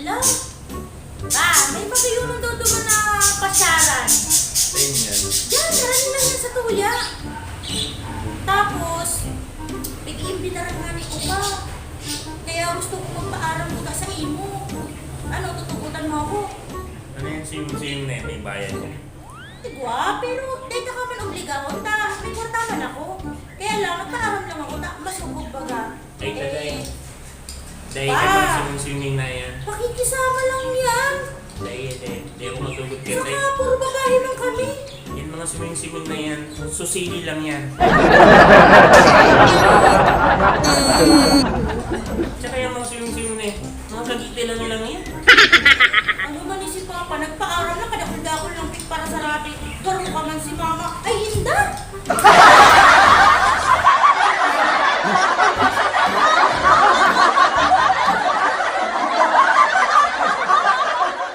Hello? Ba, may patuyo nung dodo na pasyaran. Ayun yan. Yan, sarili yan sa tuya. Tapos, pag-iimbitaran nga ni Upa. Kaya gusto ko magpaaram ko sa imo. Ano, tutugutan mo ako? Ano yung siyong-siyong na yun? Bayan niya? Diba? Ah, pero, dahil ka man obligawan ta. Dahil ka ba swimming na yan? pakikisama lang yan. Dahil, dahil, dahil ako matulog ka, Saka puro babae lang kami. Yung mga swimming-swimming na yan, susili lang yan. Tsaka yung mga swimming-swimming na yan, mga kagite lang lang yan. Ano man ni si Papa, nagpaaram lang, kadakul-dakul lang para sa rabi. Garo ka man si Mama